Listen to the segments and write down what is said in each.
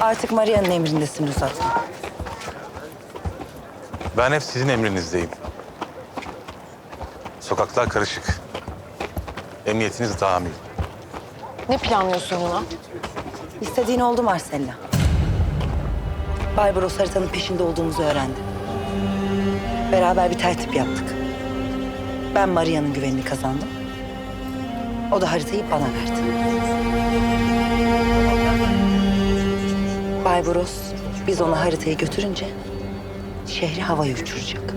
Artık Maria'nın emrindesin uzatma. Ben hep sizin emrinizdeyim. Sokaklar karışık. Emniyetiniz tamir. Ne planlıyorsun Luna? İstediğin oldu Marcella. Barbaros haritanın peşinde olduğumuzu öğrendi. Beraber bir tertip yaptık. Ben Maria'nın güvenini kazandım. O da haritayı bana verdi. Barbaros biz ona haritayı götürünce şehri havaya uçuracak.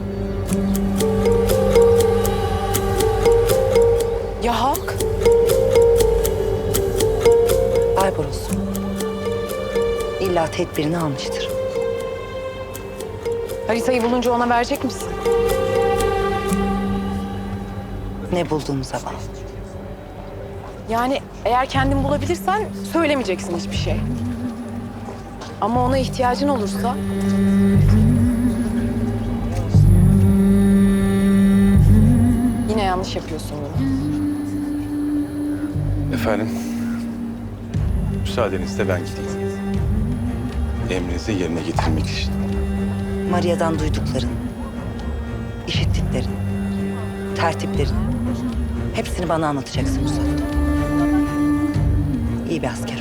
Ya Halk? Barbaros illa tedbirini almıştır. Haritayı bulunca ona verecek misin? Ne bulduğumuza bağlı. Yani eğer kendin bulabilirsen söylemeyeceksin hiçbir şey. Ama ona ihtiyacın olursa yine yanlış yapıyorsun Luna. Efendim, müsaadenizle ben gideyim. Emrinizi yerine getirmek için. Maria'dan duydukların, işittiklerin, tertiplerin hepsini bana anlatacaksın Musa. İyi bir askerim.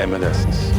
Emredersiniz.